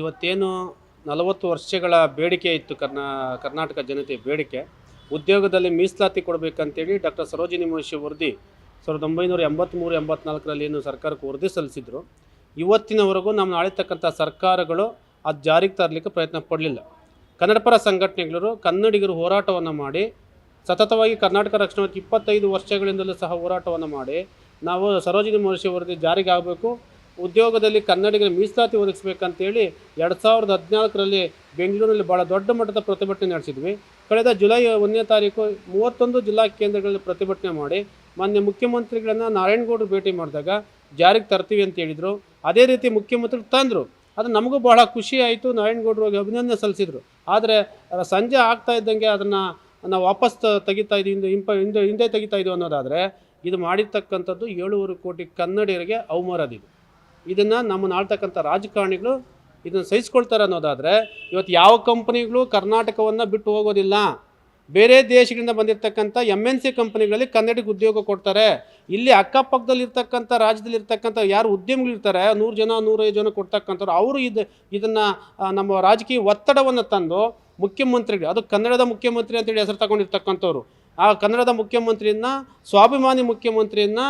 ಇವತ್ತೇನು ನಲವತ್ತು ವರ್ಷಗಳ ಬೇಡಿಕೆ ಇತ್ತು ಕರ್ನಾ ಕರ್ನಾಟಕ ಜನತೆ ಬೇಡಿಕೆ. ಉದ್ಯೋಗದಲ್ಲಿ ಮೀಸಲಾತಿ ಕೊಡಬೇಕಂತೇಳಿ ಡಾಕ್ಟರ್ ಸರೋಜಿನಿ ಮಹಿಷಿ ವರದಿ ಸಾವಿರದ ಒಂಬೈನೂರ ಎಂಬತ್ತ್ಮೂರು ಎಂಬತ್ನಾಲ್ಕರಲ್ಲಿ ಏನು ಸರ್ಕಾರಕ್ಕೆ ವರದಿ ಸಲ್ಲಿಸಿದ್ರು. ಇವತ್ತಿನವರೆಗೂ ನಮ್ಮ ಆಳಿರ್ತಕ್ಕಂಥ ಸರ್ಕಾರಗಳು ಅದು ಜಾರಿಗೆ ತರಲಿಕ್ಕೆ ಪ್ರಯತ್ನ ಪಡಲಿಲ್ಲ. ಕನ್ನಡಪರ ಸಂಘಟನೆಗಳು ಕನ್ನಡಿಗರು ಹೋರಾಟವನ್ನು ಮಾಡಿ, ಸತತವಾಗಿ ಕರ್ನಾಟಕ ರಕ್ಷಣಾ ಇಪ್ಪತ್ತೈದು ವರ್ಷಗಳಿಂದಲೂ ಸಹ ಹೋರಾಟವನ್ನು ಮಾಡಿ, ನಾವು ಸರೋಜಿನಿ ಮಹರ್ಷಿ ವರದಿ ಜಾರಿಗೆ ಆಗಬೇಕು ಉದ್ಯೋಗದಲ್ಲಿ ಕನ್ನಡಿಗರ ಮೀಸಲಾತಿ ಒದಗಿಸ್ಬೇಕಂತೇಳಿ ಎರಡು ಸಾವಿರದ ಹದಿನಾಲ್ಕರಲ್ಲಿ ಬೆಂಗಳೂರಲ್ಲಿ ಭಾಳ ದೊಡ್ಡ ಮಟ್ಟದ ಪ್ರತಿಭಟನೆ ನಡೆಸಿದ್ವಿ. ಕಳೆದ ಜುಲೈ ಒಂದನೇ ತಾರೀಕು ಮೂವತ್ತೊಂದು ಜಿಲ್ಲಾ ಕೇಂದ್ರಗಳಲ್ಲಿ ಪ್ರತಿಭಟನೆ ಮಾಡಿ ಮಾನ್ಯ ಮುಖ್ಯಮಂತ್ರಿಗಳನ್ನು ನಾರಾಯಣಗೌಡರು ಭೇಟಿ ಮಾಡಿದಾಗ ಜಾರಿಗೆ ತರ್ತೀವಿ ಅಂತ ಹೇಳಿದರು. ಅದೇ ರೀತಿ ಮುಖ್ಯಮಂತ್ರಿಗಳು ತಂದರು. ಅದು ನಮಗೂ ಬಹಳ ಖುಷಿ ಆಯಿತು, ನಾರಾಯಣಗೌಡರು ಅಭಿನಂದನೆ ಸಲ್ಲಿಸಿದರು. ಆದರೆ ಸಂಜೆ ಆಗ್ತಾ ಇದ್ದಂಗೆ ಅದನ್ನು ನಾವು ವಾಪಸ್ ತೆಗಿತಾ ಇದ್ದೀವಿ ಹಿಂದೆ ಇಂಪ ಹಿಂದೆ ಹಿಂದೆ ತೆಗಿತಾ ಇದ್ದೀವಿ ಅನ್ನೋದಾದರೆ ಇದು ಮಾಡಿರ್ತಕ್ಕಂಥದ್ದು ಏಳುವರೆ ಕೋಟಿ ಕನ್ನಡಿಗರಿಗೆ ಅವಮಾನದಿದೆ ಇದನ್ನು ನಮ್ಮನ್ನು ಆಳ್ತಕ್ಕಂಥ ರಾಜಕಾರಣಿಗಳು ಇದನ್ನು ಸಹಿಸ್ಕೊಳ್ತಾರೆ ಅನ್ನೋದಾದರೆ ಇವತ್ತು ಯಾವ ಕಂಪ್ನಿಗಳು ಕರ್ನಾಟಕವನ್ನು ಬಿಟ್ಟು ಹೋಗೋದಿಲ್ಲ. ಬೇರೆ ದೇಶಗಳಿಂದ ಬಂದಿರತಕ್ಕಂಥ ಎಂ ಎನ್ ಸಿ ಕಂಪ್ನಿಗಳಲ್ಲಿ ಕನ್ನಡಿಗೆ ಉದ್ಯೋಗ ಕೊಡ್ತಾರೆ. ಇಲ್ಲಿ ಅಕ್ಕಪಕ್ಕದಲ್ಲಿರ್ತಕ್ಕಂಥ ರಾಜ್ಯದಲ್ಲಿರ್ತಕ್ಕಂಥ ಯಾರು ಉದ್ಯಮಿಗಳಿರ್ತಾರೆ ನೂರು ಜನ ನೂರೈದು ಜನ ಕೊಡ್ತಕ್ಕಂಥವ್ರು, ಅವರು ಇದು, ಇದನ್ನು ನಮ್ಮ ರಾಜಕೀಯ ಒತ್ತಡವನ್ನು ತಂದು ಮುಖ್ಯಮಂತ್ರಿಗಳು, ಅದು ಕನ್ನಡದ ಮುಖ್ಯಮಂತ್ರಿ ಅಂತೇಳಿ ಹೆಸರು ತಗೊಂಡಿರ್ತಕ್ಕಂಥವ್ರು. ಆ ಕನ್ನಡದ ಮುಖ್ಯಮಂತ್ರಿಯನ್ನು, ಸ್ವಾಭಿಮಾನಿ ಮುಖ್ಯಮಂತ್ರಿಯನ್ನ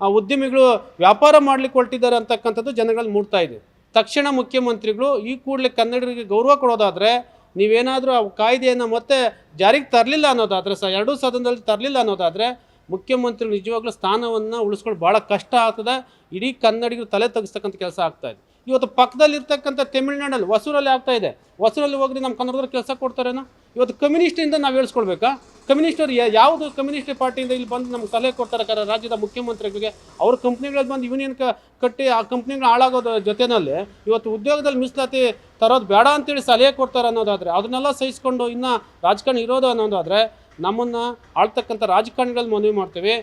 ಆ ಉದ್ಯಮಿಗಳು ವ್ಯಾಪಾರ ಮಾಡಲಿಕ್ಕೆ ಹೊರಟಿದ್ದಾರೆ ಅಂತಕ್ಕಂಥದ್ದು ಜನಗಳಲ್ಲಿ ಮೂಡ್ತಾ ಇದೆ. ತಕ್ಷಣ ಮುಖ್ಯಮಂತ್ರಿಗಳು ಈ ಕೂಡಲೇ ಕನ್ನಡಿಗರಿಗೆ ಗೌರವ ಕೊಡೋದಾದರೆ ನೀವೇನಾದರೂ ಆ ಕಾಯ್ದೆಯನ್ನು ಮತ್ತೆ ಜಾರಿಗೆ ತರಲಿಲ್ಲ ಅನ್ನೋದಾದರೆ ಸಹ, ಎರಡೂ ಸದನದಲ್ಲಿ ತರಲಿಲ್ಲ ಅನ್ನೋದಾದರೆ ಮುಖ್ಯಮಂತ್ರಿಗಳು ನಿಜವಾಗ್ಲೂ ಸ್ಥಾನವನ್ನು ಉಳಿಸ್ಕೊಂಡು ಭಾಳ ಕಷ್ಟ ಆಗ್ತದೆ. ಇಡೀ ಕನ್ನಡಿಗರು ತಲೆ ತೆಗಿಸ್ತಕ್ಕಂಥ ಕೆಲಸ ಆಗ್ತಾ ಇದೆ. ಇವತ್ತು ಪಕ್ಕದಲ್ಲಿರ್ತಕ್ಕಂಥ ತಮಿಳ್ನಾಡಲ್ಲಿ, ಹೊಸೂರಲ್ಲಿ ಆಗ್ತಾ ಇದೆ. ಹೊಸೂರಲ್ಲಿ ಹೋಗಿ ನಮ್ಮ ಕನ್ನಡದವ್ರು ಕೆಲಸ ಕೊಡ್ತಾರೇನೋ? ಇವತ್ತು ಕಮ್ಯುನಿಸ್ಟಿಂದ ನಾವು ಹೇಳ್ಸ್ಕೊಳ್ಬೇಕಾ? ಕಮ್ಯುನಿಸ್ಟರು ಯಾವುದು ಕಮ್ಯುನಿಸ್ಟ್ ಪಾರ್ಟಿಯಿಂದ ಇಲ್ಲಿ ಬಂದು ನಮ್ಗೆ ಸಲಹೆ ಕೊಡ್ತಾರೆ ರಾಜ್ಯದ ಮುಖ್ಯಮಂತ್ರಿಗಳಿಗೆ, ಅವ್ರ ಕಂಪ್ನಿಗಳಲ್ಲಿ ಬಂದು ಯೂನಿಯನ್ ಕಟ್ಟಿ ಆ ಕಂಪ್ನಿಗಳು ಹಾಳಾಗೋದ್ರ ಜೊತೆಯಲ್ಲಿ ಇವತ್ತು ಉದ್ಯೋಗದಲ್ಲಿ ಮೀಸಲಾತಿ ತರೋದು ಬೇಡ ಅಂತೇಳಿ ಸಲಹೆ ಕೊಡ್ತಾರೆ ಅನ್ನೋದಾದರೆ, ಅದನ್ನೆಲ್ಲ ಸಹಿಸ್ಕೊಂಡು ಇನ್ನು ರಾಜಕಾರಣಿ ಇರೋದು ಅನ್ನೋದಾದರೆ, ನಮ್ಮನ್ನು ಆಳ್ತಕ್ಕಂಥ ರಾಜಕಾರಣಿಗಳಲ್ಲಿ ಮನವಿ ಮಾಡ್ತೇವೆ,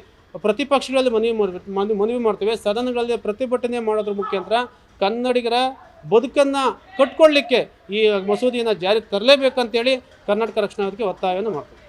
ಪ್ರತಿಪಕ್ಷಗಳಲ್ಲಿ ಮನವಿ ಮಾಡಿ ಮನವಿ ಮಾಡ್ತೇವೆ, ಸದನಗಳಲ್ಲಿ ಪ್ರತಿಭಟನೆ ಮಾಡೋದ್ರ ಮುಖಾಂತರ ಕನ್ನಡಿಗರ ಬದುಕನ್ನು ಕಟ್ಕೊಳ್ಳಿಕ್ಕೆ ಈ ಮಸೂದಿಯನ್ನು ಜಾರಿಗೆ ತರಲೇಬೇಕಂತೇಳಿ ಕರ್ನಾಟಕ ರಕ್ಷಣಾ ಒತ್ತಾಯವನ್ನು ಮಾಡ್ತೇವೆ